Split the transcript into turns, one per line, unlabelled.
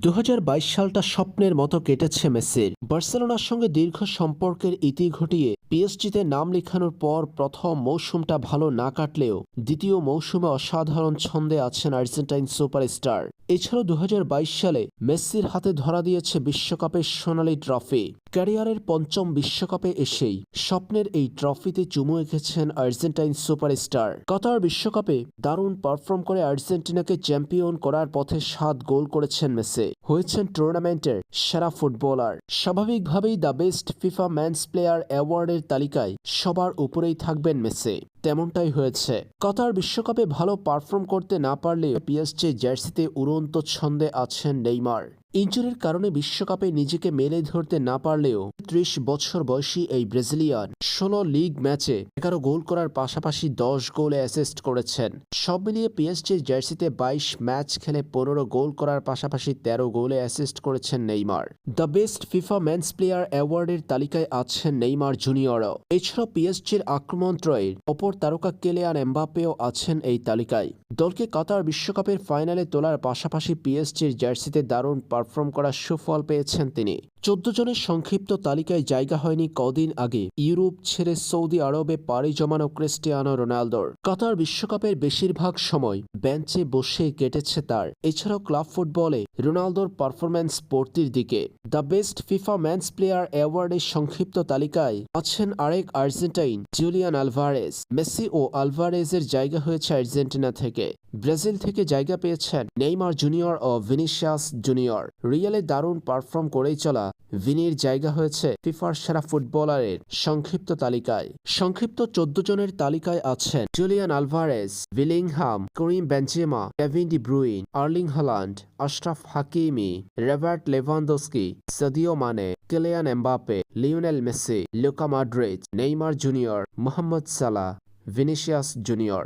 দু হাজার বাইশ সালটা স্বপ্নের মতো কেটেছে মেসির। বার্সেলোনার সঙ্গে দীর্ঘ সম্পর্কের ইতি ঘটিয়ে পিএসজিতে নাম লেখানোর পর প্রথম মৌসুমটা ভালো না কাটলেও দ্বিতীয় মৌসুমে অসাধারণ ছন্দে আছেন আর্জেন্টাইন সুপারস্টার। এছাড়াও দু হাজার বাইশ সালে মেসির হাতে ধরা দিয়েছে বিশ্বকাপের সোনালি ট্রফি। ক্যারিয়ারের পঞ্চম বিশ্বকাপে এসেই স্বপ্নের এই ট্রফিতে চুমু এঁকেছেন আর্জেন্টাইন সুপারস্টার। কাতার বিশ্বকাপে দারুণ পারফর্ম করে আর্জেন্টিনাকে চ্যাম্পিয়ন করার পথে সাত গোল করেছেন মেসে। হয়েছেন টুর্নামেন্টের সেরা ফুটবলার। স্বাভাবিকভাবেই the best FIFA men's player অ্যাওয়ার্ডের তালিকায় সবার উপরেই থাকবেন মেসে। তেমনটাই হয়েছে। কাতার বিশ্বকাপে ভালো পারফর্ম করতে না পারলে পিএসজি জার্সিতে উড়ন্ত ছন্দে আছেন নেইমার। ইঞ্জুরির কারণে বিশ্বকাপে নিজেকে মেলে ধরতে না পারলেও ত্রিশ বছর বয়সী এই ব্রাজিলিয়ান ষোলো লিগ ম্যাচে এগারো গোল করার পাশাপাশি দশ গোলে অ্যাসিস্ট করেছেন। সব মিলিয়ে পিএসজি জার্সিতে বাইশ ম্যাচ খেলে পনেরো গোল করার পাশাপাশি তেরো গোলে অ্যাসিস্ট করেছেন Neymar. The best FIFA men's player অ্যাওয়ার্ডের তালিকায় আছেন নেইমার জুনিয়রও। এছাড়াও পিএসজির আক্রমণ ত্রয়ের অপর তারকা কেলেয়ান এমবাপ্পেও আছেন এই তালিকায়। দলকে কাতার বিশ্বকাপের ফাইনালে তোলার পাশাপাশি পিএসজির জার্সিতে দারুণ পারফর্ম করার সুফল পেয়েছেন তিনি। চোদ্দ জনের সংক্ষিপ্ত তালিকায় জায়গা হয়নি কদিন আগে। ইউরোপ ছেড়ে সৌদি আরবে পাড়ি জমানো ক্রিস্টিয়ানো রোনালদোর। কাতার বিশ্বকাপের বেশিরভাগ সময় বেঞ্চে বসে কেটেছে তার। এছাড়াও ক্লাব ফুটবলে রোনালদোর পারফরম্যান্স পড়তির দিকে। The best FIFA men's player অ্যাওয়ার্ডের সংক্ষিপ্ত তালিকায় আছেন আরেক আর্জেন্টাইন, জুলিয়ান আলভারেজ। মেসি ও আলভারেজের জায়গা হয়েছে আর্জেন্টিনা থেকে। ব্রাজিল থেকে জায়গা পেয়েছেন নেইমার জুনিয়র ও ভিনিসিয়াস জুনিয়র। রিয়ালে দারুণ পারফর্ম করেই চলা ভিনির জায়গা হয়েছে ফিফার সেরা ফুটবলারের সংক্ষিপ্ত তালিকায়। সংক্ষিপ্ত চোদ্দ জনের তালিকায় আছেন Julian Alvarez Bellingham Karim Benzema Kevin De Bruyne, Erling Haaland, Achraf Hakimi, Robert Lewandowski Sadio Mane Kylian Mbappe Lionel Messi, Luka Modric Neymar junior, Mohamed Salah Vinicius junior.